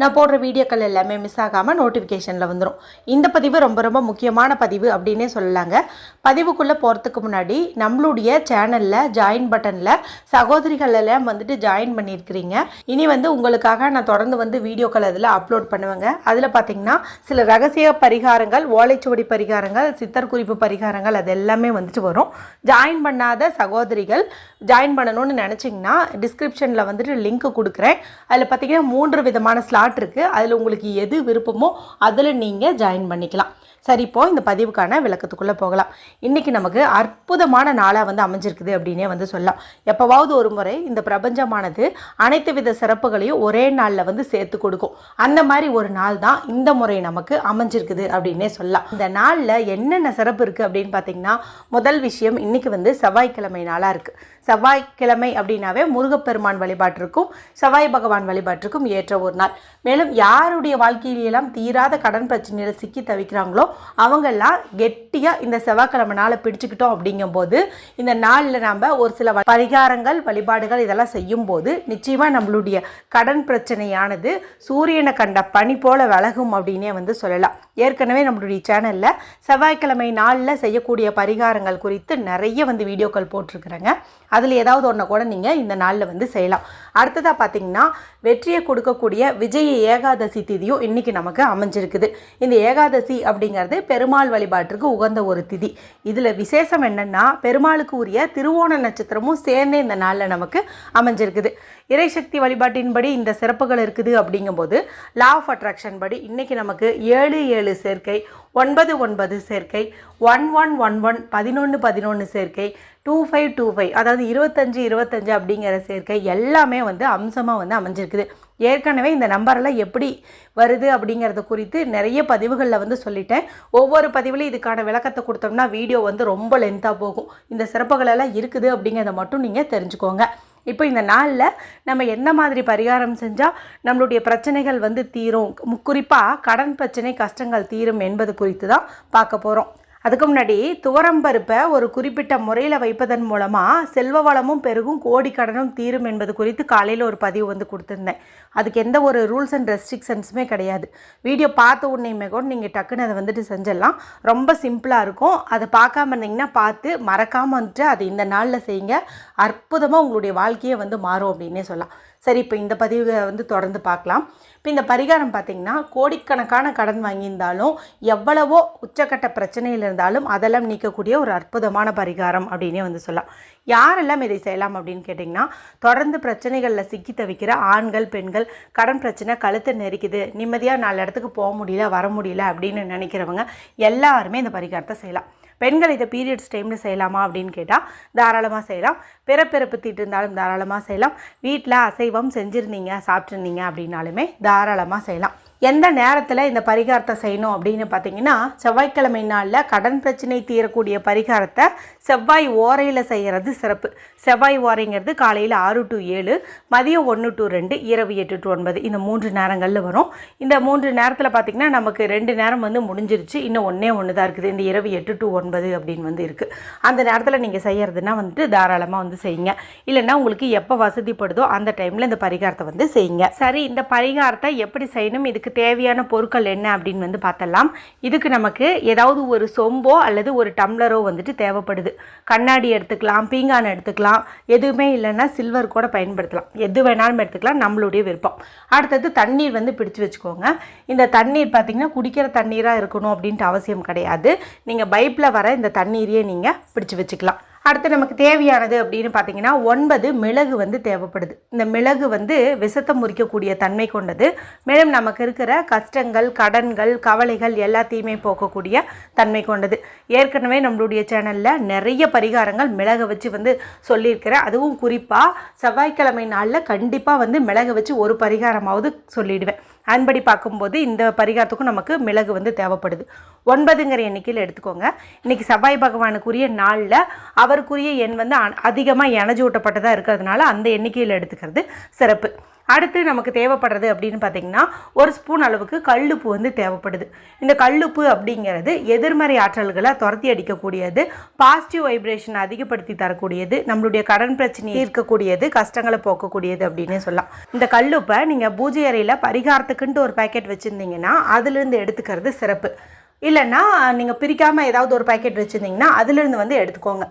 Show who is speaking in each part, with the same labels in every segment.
Speaker 1: நான் போடுற வீடியோக்கள் எல்லாமே மிஸ் ஆகாமல் நோட்டிஃபிகேஷனில் வந்துடும் இந்த பதிவு ரொம்ப ரொம்ப முக்கியமான பதிவு அப்படின்னே சொல்லலாங்க. பதிவுக்குள்ளே போகிறதுக்கு முன்னாடி நம்மளுடைய சேனலில் ஜாயின் பட்டனில் சகோதரிகள் எல்லாம் வந்துட்டு ஜாயின் பண்ணியிருக்கிறீங்க. இனி வந்து உங்களுக்காக நான் தொடர்ந்து வந்து வீடியோக்கள் அதில் அப்லோட் பண்ணுவேங்க. அதில் பார்த்தீங்கன்னா சில ரகசிய பரிகாரங்கள் ஓலைச்சுவடி பரிகாரங்கள் சித்தர் குறிப்பு பரிகாரங்கள் அது எல்லாமே வந்துட்டு வரும். ஜாயின் பண்ணாத சகோதரிகள் ஜாயின் பண்ணணும்னு நினச்சிங்கன்னா டிஸ்கிரிப்ஷனில் வந்துட்டு லிங்க் கொடுக்குறேன். அதில் பார்த்தீங்கன்னா மூன்று விதமான ஸ்லாட் இருக்குது அதில் உங்களுக்கு எது விருப்பமோ அதில் நீங்கள் ஜாயின் பண்ணிக்கலாம். சரி இப்போ இந்த பதிவுக்கான விளக்கத்துக்குள்ளே போகலாம். இன்றைக்கி நமக்கு அற்புதமான நாளாக வந்து அமைஞ்சிருக்குது அப்படின்னே வந்து சொல்லலாம். எப்போவாவது ஒரு முறை இந்த பிரபஞ்சமானது அனைத்து வித சிறப்புகளையும் ஒரே நாளில் வந்து சேர்த்து கொடுக்கும். அந்த மாதிரி ஒரு நாள் தான் இந்த முறை நமக்கு அமைஞ்சிருக்குது அப்படின்னே சொல்லலாம். இந்த நாளில் என்னென்ன சிறப்பு இருக்குது அப்படின்னு பார்த்தீங்கன்னா முதல் விஷயம் இன்றைக்கி வந்து செவ்வாய்க்கிழமை நாளாக இருக்குது செவ்வாய்க்கிழமை அப்படின்னாவே முருகப்பெருமான் வழிபாட்டிற்கும் செவ்வாய் பகவான் வழிபாட்டிற்கும் ஏற்ற ஒரு நாள். மேலும் யாருடைய வாழ்க்கையிலெல்லாம் தீராத கடன் பிரச்சனையில் சிக்கி தவிக்கிறாங்களோ அவங்கெல்லாம் கெட்டியாக இந்த செவ்வாய்க்கிழமை நாளை பிடிச்சிக்கிட்டோம் அப்படிங்கும்போது இந்த நாளில் நாம் ஒரு சில பரிகாரங்கள் வழிபாடுகள் இதெல்லாம் செய்யும்போது நிச்சயமாக நம்மளுடைய கடன் பிரச்சனையானது சூரியனை கண்ட பனி போல விலகும் அப்படின்னே வந்து சொல்லலாம். ஏற்கனவே நம்மளுடைய சேனலில் செவ்வாய்க்கிழமை நாளில் செய்யக்கூடிய பரிகாரங்கள் குறித்து நிறைய வந்து வீடியோக்கள் போட்டிருக்கிறேங்க. அதில் ஏதாவது ஒன்றை கூட நீங்கள் இந்த நாளில் வந்து செய்யலாம். அடுத்ததாக பார்த்தீங்கன்னா வெற்றியை கொடுக்கக்கூடிய விஜய ஏகாதசி திதியும் இன்றைக்கி நமக்கு அமைஞ்சிருக்குது. இந்த ஏகாதசி அப்படிங்கிறது பெருமாள் வழிபாட்டிற்கு உகந்த ஒரு திதி. இதில் விசேஷம் என்னென்னா பெருமாளுக்கு உரிய திருவோண நட்சத்திரமும் சேர்ந்து இந்த நாளில் நமக்கு அமைஞ்சிருக்குது. இறைசக்தி வழிபாட்டின்படி இந்த சிறப்புகள் இருக்குது அப்படிங்கும்போது லா ஆஃப் அட்ராக்ஷன் படி இன்றைக்கி நமக்கு ஏழு ஏழு சேர்க்கை ஒன்பது ஒன்பது சேர்க்கை ஒன் ஒன் ஒன் ஒன் பதினொன்று பதினொன்று சேர்க்கை டூ ஃபைவ் டூ ஃபைவ் அதாவது இருபத்தஞ்சு இருபத்தஞ்சு அப்படிங்கிற சேர்க்கை எல்லாமே வந்து அம்சமாக வந்து அமைஞ்சிருக்குது. ஏற்கனவே இந்த நம்பரெல்லாம் எப்படி வருது அப்படிங்கிறத குறித்து நிறைய பதிவுகளில் வந்து சொல்லிட்டேன். ஒவ்வொரு பதிவுலையும் இதுக்கான விளக்கத்தை கொடுத்தோம்னா வீடியோ வந்து ரொம்ப லென்த்தாக போகும். இந்த சிறப்புகளெல்லாம் இருக்குது அப்படிங்கிறத மட்டும் நீங்கள் தெரிஞ்சுக்கோங்க. இப்போ இந்த நாளில் நம்ம என்ன மாதிரி பரிகாரம் செஞ்சால் நம்மளுடைய பிரச்சனைகள் வந்து தீரும்? குறிப்பாக கடன் பிரச்சனை கஷ்டங்கள் தீரும் என்பது குறித்து தான் பார்க்க போகிறோம் அதுக்கு முன்னாடி துவரம்பருப்பை ஒரு குறிப்பிட்ட முறையில் வைப்பதன் மூலமாக செல்வ வளமும் பெருகும் கோடி கடனும் தீரும் என்பது குறித்து காலையில் ஒரு பதிவு வந்து கொடுத்துருந்தேன். அதுக்கு எந்த ஒரு ரூல்ஸ் அண்ட் ரெஸ்ட்ரிக்ஷன்ஸுமே கிடையாது. வீடியோ பார்த்த உடனேயுமே கூட நீங்கள் டக்குன்னு அதை வந்துட்டு செஞ்சிடலாம். ரொம்ப சிம்பிளாக இருக்கும். அதை பார்க்காம இருந்தீங்கன்னா பார்த்து மறக்காமல் வந்துட்டு அதை இந்த நாளில் செய்யுங்க. அற்புதமாக உங்களுடைய வாழ்க்கையே வந்து மாறும் அப்படின்னே சொல்லலாம். சரி இப்போ இந்த பதிவை வந்து தொடர்ந்து பார்க்கலாம். இப்போ இந்த பரிகாரம் பார்த்தீங்கன்னா கோடிக்கணக்கான கடன் வாங்கியிருந்தாலும் எவ்வளவோ உச்சக்கட்ட பிரச்சனையில் இருந்தாலும் அதெல்லாம் நீக்கக்கூடிய ஒரு அற்புதமான பரிகாரம் அப்படின்னே வந்து சொல்லலாம். யாரெல்லாம் இதை செய்யலாம் அப்படின்னு கேட்டிங்கன்னா தொடர்ந்து பிரச்சனைகளில் சிக்கி தவிக்கிற ஆண்கள் பெண்கள் கடன் பிரச்சனை கழுத்தை நெரிக்குது நிம்மதியாக நாலு இடத்துக்கு போக முடியல வர முடியல அப்படின்னு நினைக்கிறவங்க எல்லாருமே இந்த பரிகாரத்தை செய்யலாம். பெண்கள் இதை பீரியட்ஸ் டைமில் செய்யலாமா அப்படின்னு கேட்டால் தாராளமாக செய்யலாம். பிறப்பிறப்பு தீட்டு இருந்தாலும் தாராளமாக செய்யலாம். வீட்டில் அசைவம் செஞ்சுருந்தீங்க சாப்பிட்ருந்தீங்க அப்படின்னாலுமே தாராளமாக செய்யலாம். எந்த நேரத்தில் இந்த பரிகாரத்தை செய்யணும் அப்படின்னு பார்த்தீங்கன்னா செவ்வாய்க்கிழமை நாளில் கடன் பிரச்சனை தீரக்கூடிய பரிகாரத்தை செவ்வாய் ஓரையில் செய்கிறது சிறப்பு. செவ்வாய் ஓரைங்கிறது காலையில் ஆறு டு ஏழு மதியம் ஒன்று டு ரெண்டு இரவு எட்டு டு ஒன்பது. இந்த மூன்று நேரங்களில் வரும். இந்த மூன்று நேரத்தில் பார்த்திங்கன்னா நமக்கு ரெண்டு நேரம் வந்து முடிஞ்சிருச்சு. இன்னும் ஒன்றே ஒன்று தான் இருக்குது. இந்த இரவு எட்டு டு ஒன்பது அப்படின்னு வந்து இருக்குது அந்த நேரத்தில் நீங்கள் செய்கிறதுனா வந்துட்டு தாராளமாக வந்து செய்யுங்க. இல்லைன்னா உங்களுக்கு எப்போ வசதிப்படுதோ அந்த டைமில் இந்த பரிகாரத்தை வந்து செய்யுங்க. சரி இந்த பரிகாரத்தை எப்படி செய்யணும்? இதுக்கு தேவையான பொருட்கள் என்ன அப்படின்னு வந்து பார்த்தலாம். இதுக்கு நமக்கு ஏதாவது ஒரு சொம்போ அல்லது ஒரு டம்ளரோ வந்துட்டு தேவைப்படுது. கண்ணாடி எடுத்துக்கலாம் பீங்கான் எடுத்துக்கலாம் எதுவுமே இல்லைன்னா சில்வர் கூட பயன்படுத்தலாம். எது வேணாலும் எடுத்துக்கலாம் நம்மளுடைய விருப்பம். அடுத்தது தண்ணீர் வந்து பிடிச்சு வச்சுக்கோங்க. இந்த தண்ணீர் பார்த்திங்கன்னா குடிக்கிற தண்ணீராக இருக்கணும் அப்படின்ட்டு அவசியம் கிடையாது. நீங்கள் பைப்பில் வர இந்த தண்ணீரையே நீங்கள் பிடிச்சு வச்சுக்கலாம். அடுத்து நமக்கு தேவையானது அப்படின்னு பார்த்தீங்கன்னா ஒன்பது மிளகு வந்து தேவைப்படுது. இந்த மிளகு வந்து விஷத்தை முறிக்கக்கூடிய தன்மை கொண்டது. மேலும் நமக்கு இருக்கிற கஷ்டங்கள் கடன்கள் கவலைகள் எல்லாத்தையுமே போக்கக்கூடிய தன்மை கொண்டது. ஏற்கனவே நம்மளுடைய சேனலில் நிறைய பரிகாரங்கள் மிளகை வச்சு வந்து சொல்லியிருக்கிறேன். அதுவும் குறிப்பாக செவ்வாய்க்கிழமை நாளில் கண்டிப்பாக வந்து மிளகை வச்சு ஒரு பரிகாரமாவது சொல்லிடுவேன். அன்படி பார்க்கும்போது இந்த பரிகாரத்துக்கும் நமக்கு மிளகு வந்து தேவைப்படுது. ஒன்பதுங்கிற எண்ணிக்கையில் எடுத்துக்கோங்க. இன்னைக்கு செவ்வாய் பகவானுக்குரிய நாளில் அவருக்குரிய எண் வந்து அதிகமாக எனஜூட்டப்பட்டதாக இருக்கிறதுனால அந்த எண்ணிக்கையில் எடுத்துக்கிறது சிறப்பு. அடுத்து நமக்கு தேவைப்படுறது அப்படின்னு பார்த்தீங்கன்னா ஒரு ஸ்பூன் அளவுக்கு கல்லுப்பு வந்து தேவைப்படுது. இந்த கல்லுப்பு அப்படிங்கிறது எதிர்மறை ஆற்றல்களை துரத்தி அடிக்கக்கூடியது பாசிட்டிவ் வைப்ரேஷன் அதிகப்படுத்தி தரக்கூடியது நம்மளுடைய கடன் பிரச்சனையை இருக்கக்கூடியது கஷ்டங்களை போக்கக்கூடியது அப்படின்னு சொல்லலாம். இந்த கல்லுப்பை நீங்கள் பூஜை அறையில் பரிகாரத்துக்குன்ட்டு ஒரு பேக்கெட் வச்சுருந்தீங்கன்னா அதுலேருந்து எடுத்துக்கிறது சிறப்பு. இல்லைன்னா நீங்கள் பிரிக்காமல் ஏதாவது ஒரு பேக்கெட் வச்சுருந்தீங்கன்னா அதுலேருந்து வந்து எடுத்துக்கோங்க.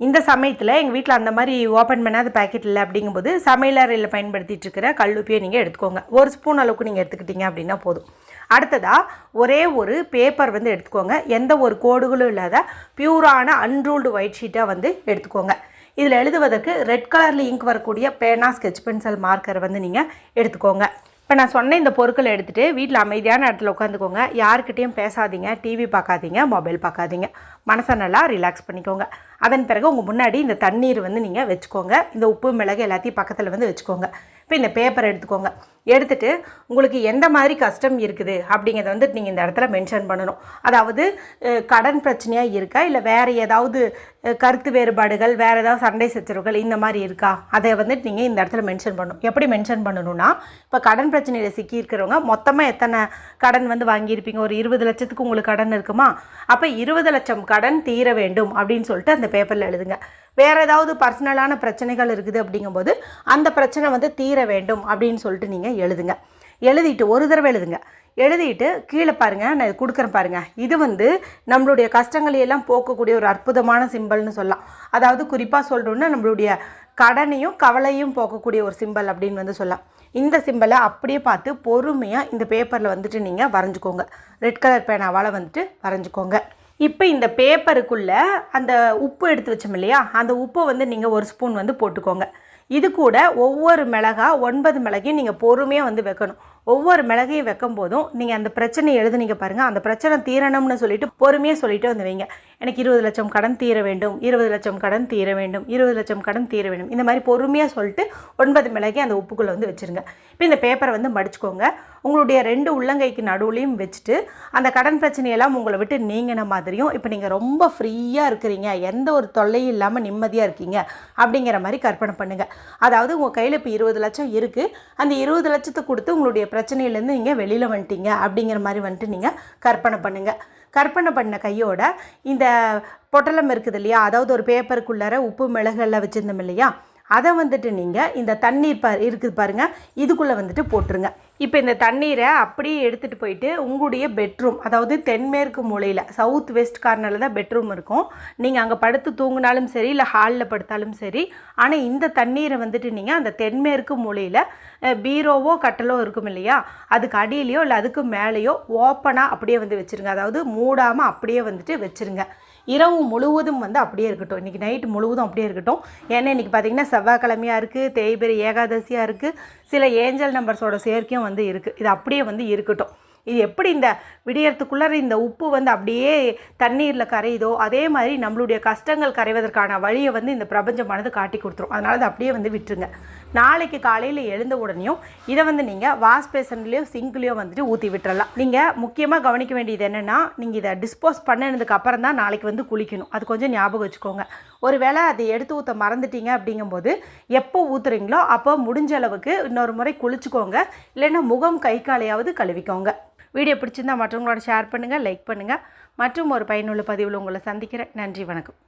Speaker 1: இந்த சமயத்தில் எங்கள் வீட்டில் அந்த மாதிரி ஓப்பன் பண்ணாத பேக்கெட் இல்லை அப்படிங்கும்போது சமையலறையில் பயன்படுத்திட்டு இருக்கிற கல்லுப்பியை நீங்கள் எடுத்துக்கோங்க. ஒரு ஸ்பூன் அளவுக்கு நீங்கள் எடுத்துக்கிட்டீங்க அப்படின்னா போதும். அடுத்ததாக ஒரே ஒரு பேப்பர் வந்து எடுத்துக்கோங்க. எந்த ஒரு கோடுகளும் இல்லாத பியூரான அன்ரூல்டு ஒயிட் ஷீட்டாக வந்து எடுத்துக்கோங்க. இதில் எழுதுவதற்கு ரெட் கலரில் இங்க் வரக்கூடிய பேனா ஸ்கெச் பென்சில் மார்க்கர் வந்து நீங்கள் எடுத்துக்கோங்க. இப்போ நான் சொன்ன இந்த பொருட்களை எடுத்துகிட்டு வீட்டில் அமைதியான இடத்துல உட்காந்துக்கோங்க. யாருக்கிட்டேயும் பேசாதீங்க. டிவி பார்க்காதீங்க. மொபைல் பார்க்காதீங்க. மனசை நல்லா ரிலாக்ஸ் பண்ணிக்கோங்க. அதன் பிறகு உங்கள் முன்னாடி இந்த தண்ணீர் வந்து நீங்கள் வச்சுக்கோங்க. இந்த உப்பு மிளகு எல்லாத்தையும் பக்கத்தில் வந்து வச்சுக்கோங்க. இப்போ இந்த பேப்பர் எடுத்துக்கோங்க. எடுத்துட்டு உங்களுக்கு எந்த மாதிரி கஷ்டம் இருக்குது அப்படிங்கிறத வந்து நீங்கள் இந்த இடத்துல மென்ஷன் பண்ணணும். அதாவது கடன் பிரச்சனையாக இருக்கா? இல்லை வேறு ஏதாவது கருத்து வேறுபாடுகள் வேறு ஏதாவது சண்டை சச்சரவுகள் இந்த மாதிரி இருக்கா? அதை வந்துட்டு நீங்கள் இந்த இடத்துல மென்ஷன் பண்ணணும். எப்படி மென்ஷன் பண்ணணும்னா இப்போ கடன் பிரச்சனையில் சிக்கி இருக்கிறவங்க மொத்தமாக எத்தனை கடன் வந்து வாங்கியிருப்பீங்க? ஒரு இருபது லட்சத்துக்கு உங்களுக்கு கடன் இருக்குமா? அப்போ இருபது லட்சம் கடன் தீர வேண்டும் அப்படின்னு சொல்லிட்டு அந்த பேப்பரில் எழுதுங்க. வேறு ஏதாவது பர்சனலான பிரச்சனைகள் இருக்குது அப்படிங்கும்போது அந்த பிரச்சனை வந்து தீர வேண்டும் அப்படின்னு சொல்லிட்டு நீங்கள் எழுதுங்க. எழுதிட்டு ஒரு தடவை எழுதுங்க. எழுதிட்டு கீழே பாருங்கள் நான் இது கொடுக்குறேன் பாருங்கள் இது வந்து நம்மளுடைய கஷ்டங்களையெல்லாம் போக்கக்கூடிய ஒரு அற்புதமான சிம்பிள்னு சொல்லலாம். அதாவது குறிப்பாக சொல்கிறோன்னா நம்மளுடைய கடனையும் கவலையும் போக்கக்கூடிய ஒரு சிம்பல் அப்படின்னு வந்து சொல்லலாம். இந்த சிம்பலை அப்படியே பார்த்து பொறுமையாக இந்த பேப்பரில் வந்துட்டு நீங்கள் வரைஞ்சிக்கோங்க. ரெட் கலர் பேனாவால் வந்துட்டு வரைஞ்சிக்கோங்க. இப்போ இந்த பேப்பருக்குள்ளே அந்த உப்பு எடுத்து வச்சோம் இல்லையா? அந்த உப்பை வந்து நீங்கள் ஒரு ஸ்பூன் வந்து போட்டுக்கோங்க. இது கூட ஒவ்வொரு மிளகா ஒன்பது மிளகையும் நீங்கள் பொறுமையாக வந்து வைக்கணும். ஒவ்வொரு மிளகையும் வைக்கும் போதும் நீங்கள் அந்த பிரச்சனையை எழுதுனீங்க பாருங்கள் அந்த பிரச்சனை தீரணும்னு சொல்லிட்டு பொறுமையாக சொல்லிட்டு வந்து வைங்க. எனக்கு இருபது லட்சம் கடன் தீர வேண்டும் இருபது லட்சம் கடன் தீர வேண்டும் இருபது லட்சம் கடன் தீர வேண்டும். இந்த மாதிரி பொறுமையாக சொல்லிட்டு ஒன்பது மிளகை அந்த உப்புக்குள்ளே வந்து வச்சுருங்க. இப்போ இந்த பேப்பரை வந்து மடிச்சுக்கோங்க. உங்களுடைய ரெண்டு உள்ளங்கைக்கு நடுவுலையும் வச்சுட்டு அந்த கடன் பிரச்சனையெல்லாம் உங்களை விட்டு நீங்கின மாதிரியும் இப்போ நீங்கள் ரொம்ப ஃப்ரீயாக இருக்கிறீங்க. எந்த ஒரு தொல்லையும் இல்லாமல் நிம்மதியாக இருக்கீங்க அப்படிங்கிற மாதிரி கற்பனை பண்ணுங்கள் அதாவது உங்கள் கையில் இப்போ இருபது லட்சம் இருக்குது அந்த இருபது லட்சத்தை கொடுத்து உங்களுடைய பிரச்சனையிலேருந்து நீங்கள் வெளியில் வந்துட்டீங்க அப்படிங்கிற மாதிரி வந்துட்டு நீங்கள் கற்பனை பண்ணுங்கள் கற்பனை பண்ண கையோட இந்த பொட்டலம் இருக்குது இல்லையா? அதாவது ஒரு பேப்பருக்குள்ளார உப்பு மிளகெல்லாம் வச்சுருந்தோம் இல்லையா? அதை வந்துட்டு நீங்கள் இந்த தண்ணீர் பா இருக்குது பாருங்கள் இதுக்குள்ளே வந்துட்டு போட்டுருங்க. இப்போ இந்த தண்ணீரை அப்படியே எடுத்துகிட்டு போயிட்டு உங்களுடைய பெட்ரூம் அதாவது தென்மேற்கு மூலையில் சவுத் வெஸ்ட் கார்னரில் தான் பெட்ரூம் இருக்கும். நீங்கள் அங்கே படுத்து தூங்கினாலும் சரி இல்லை ஹாலில் படுத்தாலும் சரி ஆனால் இந்த தண்ணீரை வந்துட்டு நீங்கள் அந்த தென்மேற்கு மூலையில் பீரோவோ கட்டலோ இருக்கும் இல்லையா? அதுக்கு அடியிலையோ இல்லை அதுக்கு மேலேயோ ஓப்பனாக அப்படியே வந்து வச்சுருங்க. அதாவது மூடாமல் அப்படியே வந்துட்டு வச்சுருங்க. இரவு முழுவதும் வந்து அப்படியே இருக்கட்டும். இன்றைக்கி நைட்டு முழுவதும் அப்படியே இருக்கட்டும். ஏன்னா இன்றைக்கி பார்த்தீங்கன்னா செவ்வாய்க்கிழமையாக இருக்குது தேய்பிரை ஏகாதசியாக இருக்குது சில ஏஞ்சல் நம்பர்ஸோட சேர்க்கையும் வந்து இருக்குது இது அப்படியே வந்து இருக்கட்டும். இது எப்படி இந்த விடியறதுக்குள்ளே இந்த உப்பு வந்து அப்படியே தண்ணீரில் கரையுதோ அதே மாதிரி நம்மளுடைய கஷ்டங்கள் கரைவதற்கான வழியை வந்து இந்த பிரபஞ்சமானது காட்டி கொடுத்துரும். அதனால அது அப்படியே வந்து விட்டுருங்க. நாளைக்கு காலையில் எழுந்த உடனேயும் இதை வந்து நீங்கள் வாஷ் பேசன்லேயோ சிங்க்லேயோ வந்துட்டு ஊற்றி விட்டுறலாம். நீங்கள் முக்கியமாக கவனிக்க வேண்டியது என்னென்னா நீங்கள் இதை டிஸ்போஸ் பண்ணினதுக்கு அப்புறம் தான் நாளைக்கு வந்து குளிக்கணும். அது கொஞ்சம் ஞாபகம் வச்சுக்கோங்க. ஒருவேளை அதை எடுத்து ஊற்ற மறந்துட்டீங்க அப்படிங்கும்போது எப்போ ஊற்றுறீங்களோ அப்போ முடிஞ்ச அளவுக்கு இன்னொரு முறை குளிச்சுக்கோங்க. இல்லைன்னா முகம் கை காலையாவது கழுவிக்கோங்க. வீடியோ பிடிச்சிருந்தா மற்றவங்களோட ஷேர் பண்ணுங்கள் லைக் பண்ணுங்கள் மற்றும் ஒரு பயனுள்ள பதிவில் உங்களை சந்திக்கிறேன். நன்றி வணக்கம்.